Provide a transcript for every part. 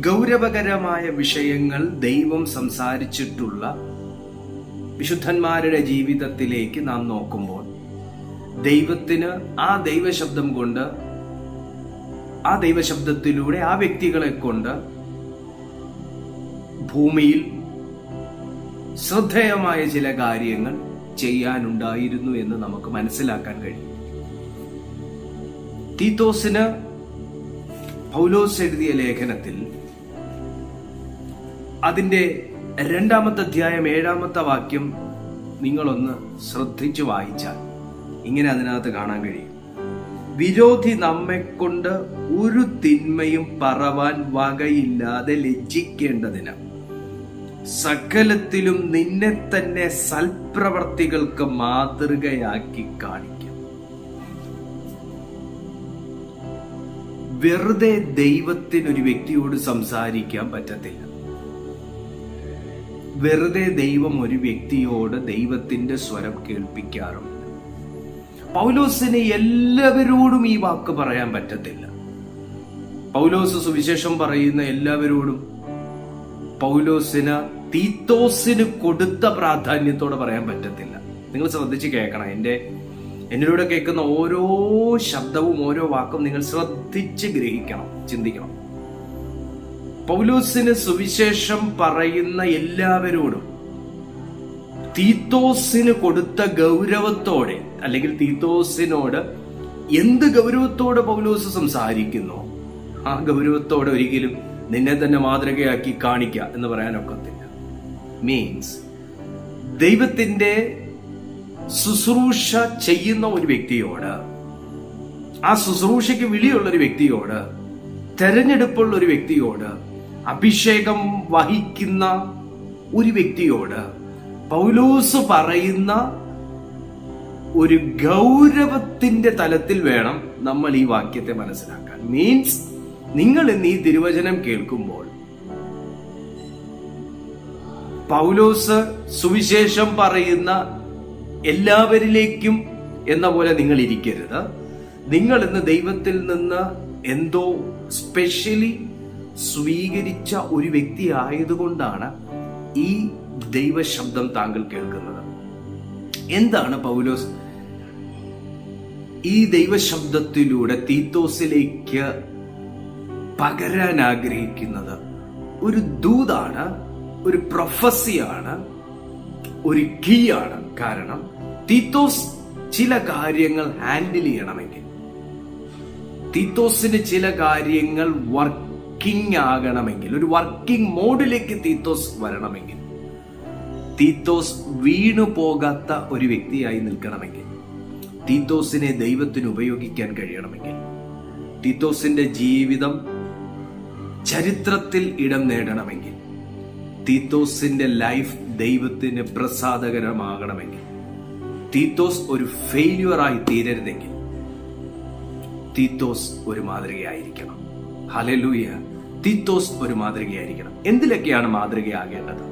ഗൗരവകരമായ വിഷയങ്ങൾ ദൈവം സംസാരിച്ചിട്ടുള്ള വിശുദ്ധന്മാരുടെ ജീവിതത്തിലേക്ക് നാം നോക്കുമ്പോൾ ദൈവത്തിന് ആ ദൈവശബ്ദം കൊണ്ട് ആ ദൈവശബ്ദത്തിലൂടെ ആ വ്യക്തികളെ കൊണ്ട് ഭൂമിയിൽ ശ്രദ്ധേയമായ ചില കാര്യങ്ങൾ ചെയ്യാനുണ്ടായിരുന്നു എന്ന് നമുക്ക് മനസ്സിലാക്കാൻ കഴിയും. തീത്തോസിന് പൗലോസ് എഴുതിയ ലേഖനത്തിൽ അതിന്റെ രണ്ടാമത്തെ അധ്യായം ഏഴാമത്തെ വാക്യം നിങ്ങളൊന്ന് ശ്രദ്ധിച്ചു വായിച്ചാൽ ഇങ്ങനെ അതിനകത്ത് കാണാൻ കഴിയും. വിരോധി നമ്മെ കൊണ്ട് ഒരു തിന്മയും പറവാൻ വകയില്ലാതെ ലജ്ജിക്കേണ്ടതിന് സകലത്തിലും നിന്നെ തന്നെ സൽപ്രവർത്തികൾക്ക് മാതൃകയാക്കി കാണിക്കും. വെറുതെ ദൈവത്തിന് ഒരു വ്യക്തിയോട് സംസാരിക്കാൻ പറ്റത്തില്ല. വെറുതെ ദൈവം ഒരു വ്യക്തിയോട് ദൈവത്തിന്റെ സ്വരം കേൾപ്പിക്കാറുണ്ട്. പൗലോസിന് എല്ലാവരോടും ഈ വാക്ക് പറയാൻ പറ്റത്തില്ല. പൗലോസ് സുവിശേഷം പറയുന്ന എല്ലാവരോടും പൗലോസിന് തീത്തോസിന് കൊടുത്ത പ്രാധാന്യത്തോടെ പറയാൻ പറ്റത്തില്ല. നിങ്ങൾ ശ്രദ്ധിച്ച് കേൾക്കണം. എന്റെ എന്നിലൂടെ കേൾക്കുന്ന ഓരോ ശബ്ദവും ഓരോ വാക്കും നിങ്ങൾ ശ്രദ്ധിച്ച് ഗ്രഹിക്കണം ചിന്തിക്കണം. പൗലോസിന് സുവിശേഷം പറയുന്ന എല്ലാവരോടും തീത്തോസിന് കൊടുത്ത ഗൗരവത്തോടെ അല്ലെങ്കിൽ തീത്തോസിനോട് എന്ത് ഗൗരവത്തോടെ പൗലോസ് സംസാരിക്കുന്നു? ആ ഗൗരവത്തോടെ ഒരിക്കലും നിന്നെ തന്നെ മാതൃകയാക്കി കാണിക്കുക എന്ന് പറയാനൊക്കത്തില്ല. മീൻസ് ദൈവത്തിന്റെ ശുശ്രൂഷ ചെയ്യുന്ന ഒരു വ്യക്തിയോട് ആ ശുശ്രൂഷയ്ക്ക് വിളിയുള്ള ഒരു വ്യക്തിയോട് തെരഞ്ഞെടുപ്പുള്ള ഒരു വ്യക്തിയോട് അഭിഷേകം വഹിക്കുന്ന ഒരു വ്യക്തിയോട് പൗലോസ് പറയുന്ന ഒരു ഗൗരവത്തിന്റെ തലത്തിൽ വേണം നമ്മൾ ഈ വാക്യത്തെ മനസ്സിലാക്കാൻ. മീൻസ് നിങ്ങൾ ഇന്ന് ഈ തിരുവചനം കേൾക്കുമ്പോൾ പൗലോസ് സുവിശേഷം പറയുന്ന എല്ലാവരിലേക്കും എന്ന പോലെ നിങ്ങൾ ഇരിക്കരുത്. നിങ്ങൾ ഇന്ന് ദൈവത്തിൽ നിന്ന് എന്തോ സ്പെഷ്യലി സ്വീകരിച്ച ഒരു വ്യക്തി ആയതുകൊണ്ടാണ് ഈ ദൈവശബ്ദം താങ്കൾ കേൾക്കുന്നത്. എന്താണ് പൗലോസ്? ഈ ദൈവശബ്ദത്തിലൂടെ തീത്തോസിലേക്ക് പകരാൻ ആഗ്രഹിക്കുന്നത് ഒരു ദൂതാണ് ഒരു പ്രൊഫസിയാണ് ഒരു കീ ആണ് കാരണം തീത്തോസ് ചില കാര്യങ്ങൾ ഹാൻഡിൽ ചെയ്യണമെങ്കിൽ തീത്തോസിന് ചില കാര്യങ്ങൾ വർക്കിംഗ് ആകണമെങ്കിൽ ഒരു വർക്കിംഗ് മോഡിലേക്ക് തീത്തോസ് വരണമെങ്കിൽ തീത്തോസ് വീണു പോകാത്ത ഒരു വ്യക്തിയായി നിൽക്കണമെങ്കിൽ തീത്തോസിനെ ദൈവത്തിന് ഉപയോഗിക്കാൻ കഴിയണമെങ്കിൽ തീത്തോസിന്റെ ജീവിതം ചരിത്രത്തിൽ ഇടം നേടണമെങ്കിൽ തീത്തോസിന്റെ ലൈഫ് ദൈവത്തിന് പ്രസാദകരമാകണമെങ്കിൽ തീത്തോസ് ഒരു ഫെയില്യുവറായി തീരരുതെങ്കിൽ തീത്തോസ് ഒരു മാതൃകയായിരിക്കണം. ഹലലൂയ തീത്തോസ് ഒരു മാതൃകയായിരിക്കണം. എന്തിലൊക്കെയാണ് മാതൃകയാകേണ്ടത്?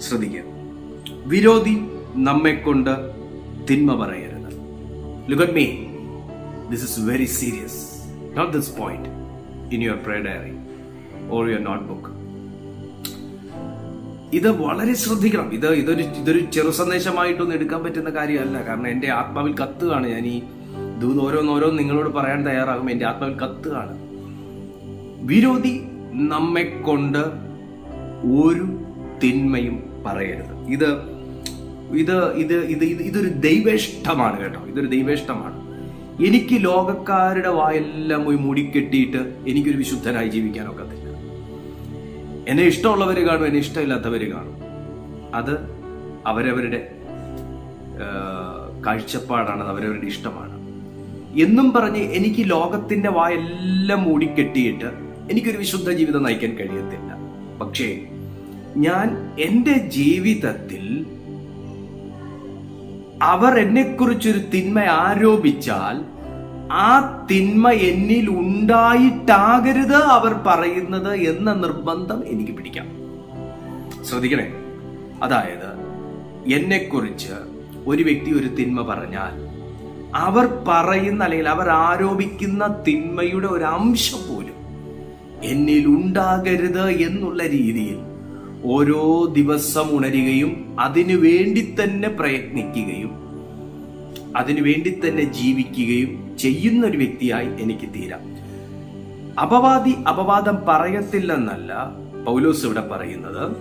ശ്രദ്ധിക്കുക. വിരോധി നമ്മെ കൊണ്ട് തിന്മ പറയരുത്. Look at me this is very serious note this point in your pray diary or your notebook ഇത് വളരെ ശ്രദ്ധിക്കണം. ഇത് ഇതൊരു ഇതൊരു ചെറു സന്ദേശമായിട്ടൊന്നും എടുക്കാൻ പറ്റുന്ന കാര്യമല്ല. കാരണം എന്റെ ആത്മാവിൽ കത്തുകയാണ് ഞാൻ ഈ ദൂത് ഓരോന്നോരോന്ന് നിങ്ങളോട് പറയാൻ തയ്യാറാകും. എന്റെ ആത്മാവിൽ കത്തുകയാണ് വിരോധി നമ്മെ കൊണ്ട് ഒരു തിന്മയും പറയരുത്. ഇത് ഇത് ഇത് ഇത് ഇത് ഇതൊരു ദൈവേഷ്ടമാണ് കേട്ടോ. ഇതൊരു ദൈവേഷ്ടമാണ്. എനിക്ക് ലോകക്കാരുടെ വായെല്ലാം പോയി മൂടിക്കെട്ടിയിട്ട് എനിക്കൊരു വിശുദ്ധനായി ജീവിക്കാൻ ഒക്കത്തില്ല. എന്നെ ഇഷ്ടമുള്ളവർ കാണും എന്നെ ഇഷ്ടമില്ലാത്തവർ കാണും. അത് അവരവരുടെ കാഴ്ചപ്പാടാണ് അവരവരുടെ ഇഷ്ടമാണ്. എന്നും പറഞ്ഞ് എനിക്ക് ലോകത്തിന്റെ വായെല്ലാം മൂടിക്കെട്ടിയിട്ട് എനിക്കൊരു വിശുദ്ധ ജീവിതം നയിക്കാൻ കഴിയത്തില്ല. പക്ഷേ ഞാൻ എന്റെ ജീവിതത്തിൽ അവർ എന്നെക്കുറിച്ചൊരു തിന്മ ആരോപിച്ചാൽ ആ തിന്മ എന്നിൽ ഉണ്ടായിട്ടാകരുത് അവർ പറയുന്നത് എന്ന നിർബന്ധം എനിക്ക് പിടിക്കാം. ശ്രദ്ധിക്കണേ. അതായത് എന്നെക്കുറിച്ച് ഒരു വ്യക്തി ഒരു തിന്മ പറഞ്ഞാൽ അവർ പറയുന്ന അല്ലെങ്കിൽ അവർ ആരോപിക്കുന്ന തിന്മയുടെ ഒരു അംശം പോലും എന്നിൽ ഉണ്ടാകരുത് എന്നുള്ള രീതിയിൽ ഓരോ ദിവസം ഉണരുകയും അതിനു വേണ്ടി തന്നെ പ്രയത്നിക്കുകയും അതിനു വേണ്ടി തന്നെ ജീവിക്കുകയും ചെയ്യുന്ന ഒരു വ്യക്തിയായി എനിക്ക് തീരാം. അപവാദി അപവാദം പറയത്തില്ലെന്നല്ല പൗലോസ് ഇവിടെ പറയുന്നത്.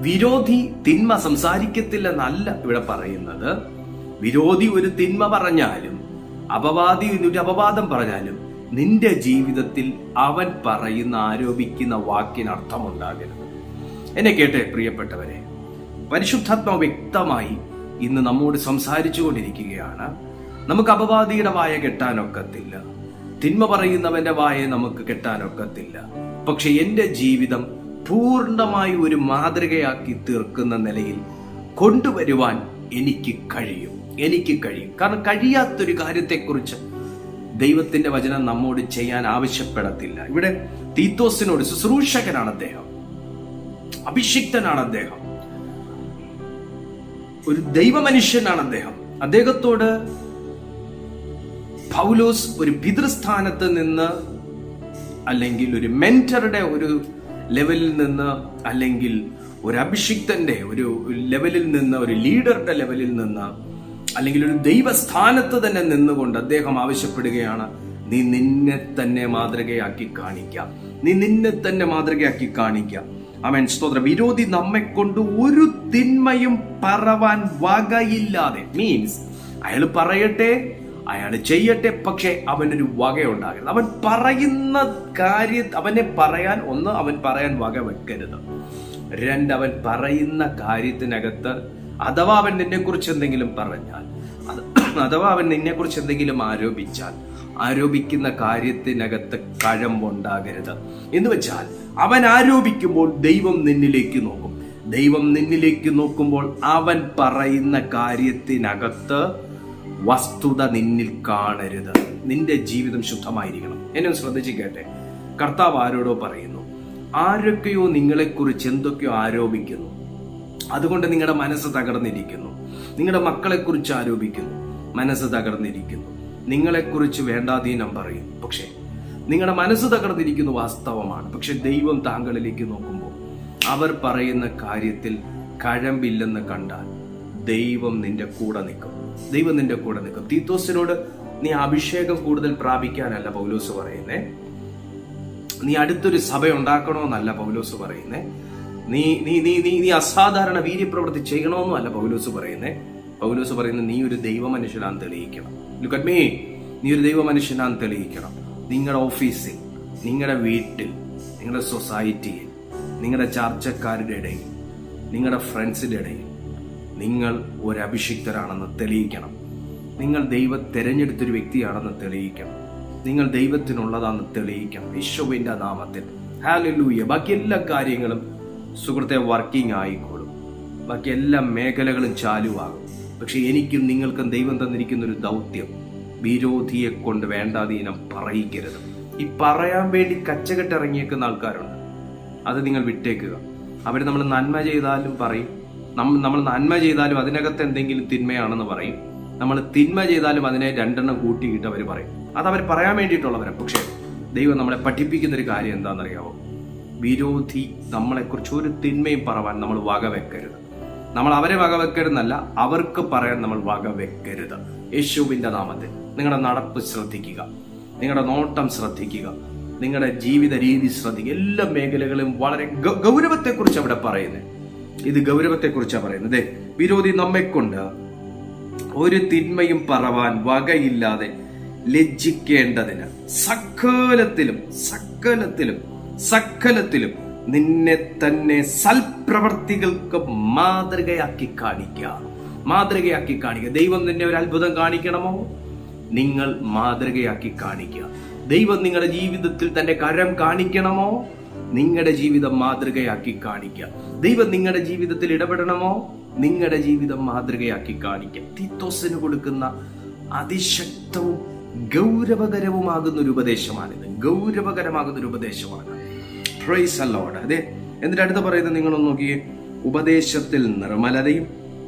വിരോധി തിന്മ സംസാരിക്കത്തില്ലെന്നല്ല ഇവിടെ പറയുന്നത്. വിരോധി ഒരു തിന്മ പറഞ്ഞാലും അപവാദി ഒരു അപവാദം പറഞ്ഞാലും നിന്റെ ജീവിതത്തിൽ അവൻ പറയുന്ന ആരോപിക്കുന്ന വാക്കിന് അർത്ഥമുണ്ടാകരുത് എന്നെ കേട്ടെ പ്രിയപ്പെട്ടവരെ. പരിശുദ്ധാത്മാവ് വ്യക്തമായി ഇന്ന് നമ്മോട് സംസാരിച്ചു കൊണ്ടിരിക്കുകയാണ് നമുക്ക് അപവാദിയുടെ വായ കെട്ടാനൊക്കത്തില്ല. തിന്മ പറയുന്നവന്റെ വായ നമുക്ക് കെട്ടാനൊക്കത്തില്ല. പക്ഷെ എന്റെ ജീവിതം പൂർണമായി ഒരു മാതൃകയാക്കി തീർക്കുന്ന നിലയിൽ കൊണ്ടുവരുവാൻ എനിക്ക് കഴിയും. എനിക്ക് കഴിയും. കാരണം കഴിയാത്തൊരു കാര്യത്തെക്കുറിച്ച് ദൈവത്തിന്റെ വചനം നമ്മോട് ചെയ്യാൻ ആവശ്യപ്പെടത്തില്ല. ഇവിടെ തീത്തോസിനോട് ശുശ്രൂഷകനാണ് അദ്ദേഹം. അഭിഷിക്തനാണ് അദ്ദേഹം. ഒരു ദൈവമനുഷ്യനാണ് അദ്ദേഹം. അദ്ദേഹത്തോട് പൗലോസ് ഒരു പിതൃസ്ഥാനത്ത് നിന്ന് അല്ലെങ്കിൽ ഒരു മെന്ററുടെ ഒരു ലെവലിൽ നിന്ന് അല്ലെങ്കിൽ ഒരു അഭിഷിക്തന്റെ ഒരു ലെവലിൽ നിന്ന് ഒരു ലീഡറുടെ ലെവലിൽ നിന്ന് അല്ലെങ്കിൽ ഒരു ദൈവസ്ഥാനത്ത് തന്നെ നിന്നുകൊണ്ട് അദ്ദേഹം ആവശ്യപ്പെടുകയാണ് നീ നിന്നെ തന്നെ മാതൃകയാക്കി കാണിക്ക. നീ നിന്നെ തന്നെ മാതൃകയാക്കി കാണിക്ക. അവൻ സ്തോത്ര. വിരോധി നമ്മെ കൊണ്ട് ഒരു തിന്മയും പറവാൻ വകയില്ലാതെ മീൻസ് അയാൾ പറയട്ടെ അയാൾ ചെയ്യട്ടെ പക്ഷെ അവനൊരു വകയുണ്ടാകരുത്. അവൻ പറയുന്ന കാര്യ അവനെ പറയാൻ ഒന്ന് അവൻ പറയാൻ വക വെക്കരുത്. രണ്ട് അവൻ പറയുന്ന കാര്യത്തിനകത്ത് അഥവാ അവൻ നിന്നെക്കുറിച്ച് എന്തെങ്കിലും പറഞ്ഞാൽ അഥവാ അവൻ നിന്നെക്കുറിച്ച് എന്തെങ്കിലും ആരോപിച്ചാൽ ആരോപിക്കുന്ന കാര്യത്തിനകത്ത് കഴമ്പുണ്ടാകരുത്. എന്ന് വെച്ചാൽ അവൻ ആരോപിക്കുമ്പോൾ ദൈവം നിന്നിലേക്ക് നോക്കും. ദൈവം നിന്നിലേക്ക് നോക്കുമ്പോൾ അവൻ പറയുന്ന കാര്യത്തിനകത്ത് വസ്തുത നിന്നിൽ കാണരുത്. നിന്റെ ജീവിതം ശുദ്ധമായിരിക്കണം. എന്നെ ശ്രദ്ധിച്ചു കേട്ടെ കർത്താവ് ആരോടോ പറയുന്നു ആരൊക്കെയോ നിങ്ങളെക്കുറിച്ച് എന്തൊക്കെയോ ആരോപിക്കുന്നു. അതുകൊണ്ട് നിങ്ങളുടെ മനസ്സ് തകർന്നിരിക്കുന്നു. നിങ്ങളുടെ മക്കളെക്കുറിച്ച് ആരോപിക്കുന്നു. മനസ്സ് തകർന്നിരിക്കുന്നു. നിങ്ങളെക്കുറിച്ച് വേണ്ടാധീനം പറയും. പക്ഷേ നിങ്ങളുടെ മനസ്സ് തകർന്നിരിക്കുന്നു വാസ്തവമാണ്. പക്ഷെ ദൈവം താങ്കളിലേക്ക് നോക്കുമ്പോൾ അവർ പറയുന്ന കാര്യത്തിൽ കഴമ്പില്ലെന്ന് കണ്ടാൽ ദൈവം നിന്റെ കൂടെ നിൽക്കും. ദൈവം നിന്റെ കൂടെ നിൽക്കും. തീത്തോസിനോട് നീ അഭിഷേകം കൂടുതൽ പ്രാപിക്കാനല്ല പൗലോസ് പറയുന്നേ. നീ അടുത്തൊരു സഭ ഉണ്ടാക്കണമെന്നല്ല പൗലോസ് പറയുന്നേ. നീ നീ നീ നീ നീ അസാധാരണ വീര്യപ്രവൃത്തി ചെയ്യണമെന്നല്ല പൗലൂസ് പറയുന്നേ. പൗലൂസ് പറയുന്നത് നീ ഒരു ദൈവ മനുഷ്യനാന്ന് തെളിയിക്കണം. ലുക്ക് അറ്റ് മീ നീ ഒരു ദൈവ മനുഷ്യനാന്ന് തെളിയിക്കണം. നിങ്ങളുടെ ഓഫീസിൽ നിങ്ങളുടെ വീട്ടിൽ നിങ്ങളുടെ സൊസൈറ്റിയിൽ നിങ്ങളുടെ ചർച്ചക്കാരുടെ ഇടയിൽ നിങ്ങളുടെ ഫ്രണ്ട്സിന്റെ ഇടയിൽ നിങ്ങൾ ഒരു അഭിഷിക്തരാണെന്ന് തെളിയിക്കണം. നിങ്ങൾ ദൈവ തെരഞ്ഞെടുത്തൊരു വ്യക്തിയാണെന്ന് തെളിയിക്കണം. നിങ്ങൾ ദൈവത്തിനുള്ളതാണെന്ന് തെളിയിക്കണം. യേശുവിന്റെ നാമത്തിൽ. ഹാലൂയ ബാക്കി എല്ലാ കാര്യങ്ങളും സുഹൃത്തെ വർക്കിംഗ് ആയിക്കോളും. ബാക്കി എല്ലാ മേഖലകളും ചാലുവാകും. പക്ഷെ എനിക്കും നിങ്ങൾക്കും ദൈവം തന്നിരിക്കുന്ന ഒരു ദൗത്യം വിരോധിയെ കൊണ്ട് വേണ്ടാതീനം പറയിക്കരുത്. ഈ പറയാൻ വേണ്ടി കച്ചകെട്ടിറങ്ങിയേക്കുന്ന ആൾക്കാരുണ്ട്. അത് നിങ്ങൾ വിട്ടേക്കുക. അവർ നമ്മൾ നന്മ ചെയ്താലും പറയും. നമ്മൾ നന്മ ചെയ്താലും അതിനകത്ത് എന്തെങ്കിലും തിന്മയാണെന്ന് പറയും. നമ്മൾ തിന്മ ചെയ്താലും അതിനെ രണ്ടെണ്ണം കൂട്ടിയിട്ട് അവർ പറയും. അത് അവർ പറയാൻ വേണ്ടിയിട്ടുള്ളവരാണ് പക്ഷേ ദൈവം നമ്മളെ പഠിപ്പിക്കുന്ന ഒരു കാര്യം എന്താണെന്നറിയാമോ വിരോധി നമ്മളെക്കുറിച്ച് ഒരു തിന്മയും പറവാൻ നമ്മൾ വകവെക്കരുത്. നമ്മൾ അവരെ വകവെക്കരുതെന്നല്ല അവർക്ക് പറയാൻ നമ്മൾ വകവെക്കരുത്. യേശുവിന്റെ നാമത്തിൽ നിങ്ങളുടെ നടപ്പ് ശ്രദ്ധിക്കുക. നിങ്ങളുടെ നോട്ടം ശ്രദ്ധിക്കുക. നിങ്ങളുടെ ജീവിത രീതി ശ്രദ്ധിക്കുക. എല്ലാ മേഖലകളും വളരെ ഗൗരവത്തെക്കുറിച്ച് അവിടെ പറയുന്നത് ഇത് ഗൗരവത്തെക്കുറിച്ചാണ് പറയുന്നത്. വിരോധി നമ്മെക്കൊണ്ട് ഒരു തിന്മയും പറവാൻ വകയില്ലാതെ ലജ്ജിക്കേണ്ടതിന് സകലത്തിലും സകലത്തിലും സകലത്തിലും നിന്നെ തന്നെ സൽപ്രവർത്തികൾക്ക് മാതൃകയാക്കി കാണിക്കുക മാതൃകയാക്കി കാണിക്കുക ദൈവം നിന്നെ ഒരു അത്ഭുതം കാണിക്കണമോ? നിങ്ങൾ മാതൃകയാക്കി കാണിക്കുക ദൈവം നിങ്ങളുടെ ജീവിതത്തിൽ തന്റെ കരം കാണിക്കണമോ? നിങ്ങളുടെ ജീവിതം മാതൃകയാക്കി കാണിക്കുക ദൈവം നിങ്ങളുടെ ജീവിതത്തിൽ ഇടപെടണമോ? നിങ്ങളുടെ ജീവിതം മാതൃകയാക്കി കാണിക്കുക തീത്തോസിന് കൊടുക്കുന്ന അതിശക്തവും ഗൗരവകരവുമാകുന്ന ഒരു ഉപദേശമാണിത്. ഗൗരവകരമാകുന്ന ഒരു ഉപദേശമാണ്. പ്രൈസ് അല്ലോട് അതെ എന്നിട്ട് അടുത്ത് പറയുന്നത് നിങ്ങളൊന്ന് നോക്കിയേ. ഉപദേശത്തിൽ നിർമ്മലതയും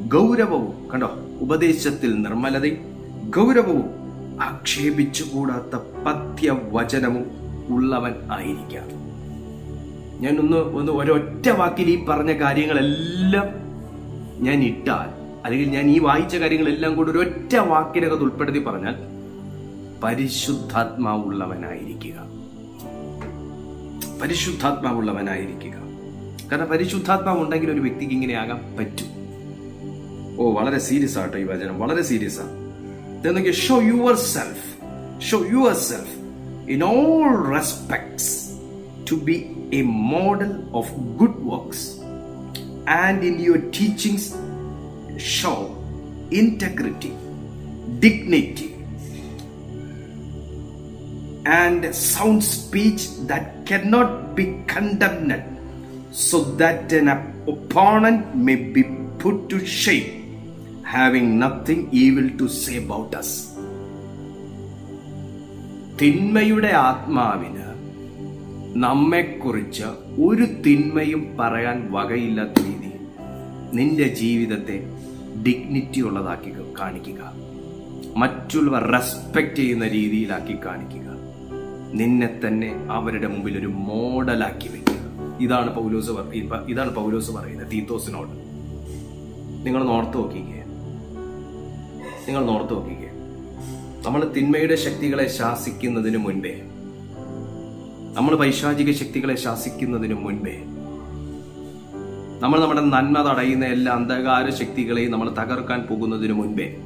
ഗൗരവവും കണ്ടോ? ഉപദേശത്തിൽ നിർമ്മലതയും ഗൗരവവും ആക്ഷേപിച്ചുകൂടാത്ത പഥ്യവചനവും ഉള്ളവൻ ആയിരിക്കാം. ഞാൻ ഒന്ന് ഒന്ന് ഒരൊറ്റ വാക്കിൽ ഈ പറഞ്ഞ കാര്യങ്ങളെല്ലാം ഞാൻ ഇട്ടാൽ അല്ലെങ്കിൽ ഞാൻ ഈ വായിച്ച കാര്യങ്ങളെല്ലാം കൂടി ഒരൊറ്റ വാക്കിനകത്ത് ഉൾപ്പെടുത്തി പറഞ്ഞാൽ പരിശുദ്ധാത്മാവുള്ളവനായിരിക്കുക. പരിശുദ്ധാത്മാവുള്ളവനായിരിക്കുക. കാരണം പരിശുദ്ധാത്മാവ് ഉണ്ടെങ്കിൽ ഒരു വ്യക്തിക്ക് ഇങ്ങനെ ആകാൻ പറ്റും. ഓ വളരെ സീരിയസ് ആട്ടോ ഈ വചനം. വളരെ സീരിയസ് ആണ്. Show yourself show yourself in all respects to be a model of good works and in your teachings show integrity dignity and sound speech that cannot be condemned, so that an opponent may be put to shame, having nothing evil to say about us. തിന്മയുടെ ആത്മാവിന് നമ്മെക്കുറിച്ച് ഒരു തിന്മയും പറയാൻ വകയില്ലാത്ത രീതിയിൽ നിന്റെ ജീവിതത്തെ dignity ഉള്ളതാക്കി കാണിക്കുക മറ്റുള്ളവർ റെസ്പെക്റ്റ് ചെയ്യുന്ന രീതിയിലാക്കി കാണിക്കുക നിന്നെ തന്നെ അവരുടെ മുമ്പിൽ ഒരു മോഡലാക്കി വെക്കുക. ഇതാണ് പൗലോസ് ഇതാണ് പൗലോസ് പറയുന്നത് തീത്തോസിനോട്. നിങ്ങൾ നോർത്ത് നോക്കിക്കേ. നിങ്ങൾ നോർത്ത് നോക്കിക്കേ. നമ്മൾ തിന്മയുടെ ശക്തികളെ ശാസിക്കുന്നതിന് മുൻപേ നമ്മൾ പൈശാചിക ശക്തികളെ ശാസിക്കുന്നതിന് മുൻപേ നമ്മൾ നമ്മുടെ നന്മ തടയുന്ന എല്ലാ അന്ധകാര ശക്തികളെയും നമ്മൾ തകർക്കാൻ പോകുന്നതിന് മുൻപേ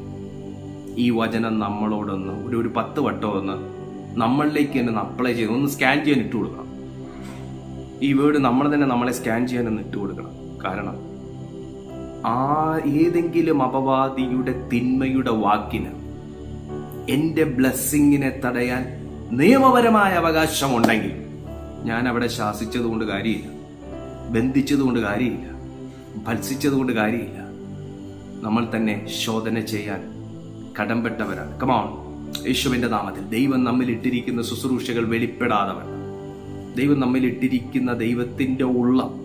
ഈ വചനം നമ്മളോടൊന്ന് ഒരു ഒരു പത്ത് വട്ടം ഒന്ന് നമ്മളിലേക്ക് തന്നെ അപ്ലൈ ചെയ്ത് ഒന്ന് സ്കാൻ ചെയ്യാൻ ഇട്ട് കൊടുക്കണം. ഈ വേർഡ് നമ്മൾ തന്നെ നമ്മളെ സ്കാൻ ചെയ്യാൻ ഒന്ന് ഇട്ട് കൊടുക്കണം. കാരണം ആ ഏതെങ്കിലും അപവാദിയുടെ തിന്മയുടെ വാക്കിന് എന്റെ ബ്ലെസ്സിങ്ങിനെ തടയാൻ നിയമപരമായ അവകാശമുണ്ടെങ്കിൽ ഞാൻ അവിടെ ശാസിച്ചതുകൊണ്ട് കാര്യമില്ല. ബന്ധിച്ചതുകൊണ്ട് കാര്യമില്ല. ഭത്സിച്ചതുകൊണ്ട് കാര്യമില്ല. നമ്മൾ തന്നെ ശോധന ചെയ്യാൻ കടംപെട്ടവരാണ് കമോൺ യേശുവിന്റെ നാമത്തിൽ ദൈവം നമ്മിൽ ഇട്ടിരിക്കുന്ന ശുശ്രൂഷകൾ വെളിപ്പെടാതെ വേണം ദൈവം നമ്മിൽ ഇട്ടിരിക്കുന്ന ദൈവത്തിന്റെ ഉള്ളം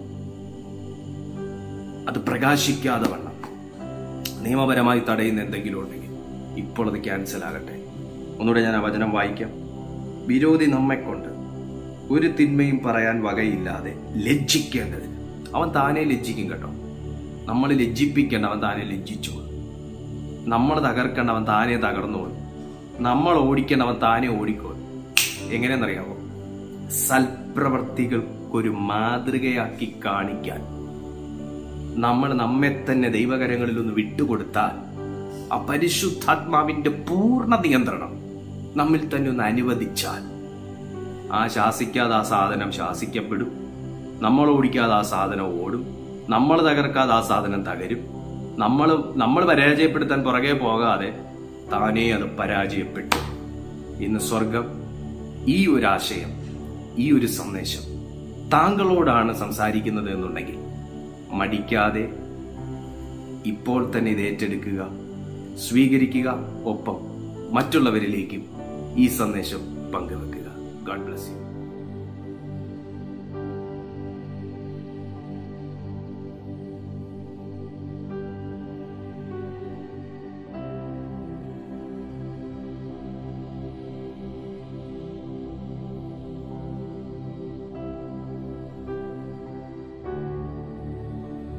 അത് പ്രകാശിക്കാതെ വേണം നിയമപരമായി തടയുന്ന എന്തെങ്കിലും ഉണ്ടെങ്കിൽ ഇപ്പോൾ അത് ക്യാൻസൽ ആകട്ടെ. ഒന്നുകൂടെ ഞാൻ ആ വചനം വായിക്കാം. വിരോധി നമ്മെക്കൊണ്ട് ഒരു തിന്മയും പറയാൻ വകയില്ലാതെ ലജ്ജിക്കേണ്ടതിന് അവൻ താനെ ലജ്ജിക്കും കേട്ടോ. നമ്മൾ ലജ്ജിപ്പിക്കേണ്ട അവൻ താനെ ലജ്ജിച്ചോളും. നമ്മൾ തകർക്കേണ്ട അവൻ താനെ തകർന്നോളും. നമ്മൾ ഓടിക്കണവൻ താനെ ഓടിക്കോളും എങ്ങനെയെന്നറിയാമോ സൽപ്രവർത്തികൾക്കൊരു മാതൃകയാക്കി കാണിക്കാൻ. നമ്മൾ നമ്മെ തന്നെ ദൈവകരങ്ങളിൽ ഒന്ന് വിട്ടുകൊടുത്താൽ ആ പരിശുദ്ധാത്മാവിന്റെ പൂർണ നിയന്ത്രണം നമ്മിൽ തന്നെ ഒന്ന് അനുവദിച്ചാൽ. ആ ശാസിക്കാതെ ആ സാധനം ശാസിക്കപ്പെടും. നമ്മൾ ഓടിക്കാതെ ആ സാധനം ഓടും. നമ്മൾ തകർക്കാതെ ആ സാധനം തകരും. നമ്മൾ നമ്മൾ പരാജയപ്പെടുത്താൻ പുറകെ പോകാതെ താനേ അത് പരാജയപ്പെട്ടു. ഇന്ന് സ്വർഗം ഈ ഒരു ആശയം ഈ ഒരു സന്ദേശം താങ്കളോടാണ് സംസാരിക്കുന്നത് എന്നുണ്ടെങ്കിൽ മടിക്കാതെ ഇപ്പോൾ തന്നെ ഇത് ഏറ്റെടുക്കുക സ്വീകരിക്കുക ഒപ്പം മറ്റുള്ളവരിലേക്കും ഈ സന്ദേശം പങ്കുവെക്കുക. God bless you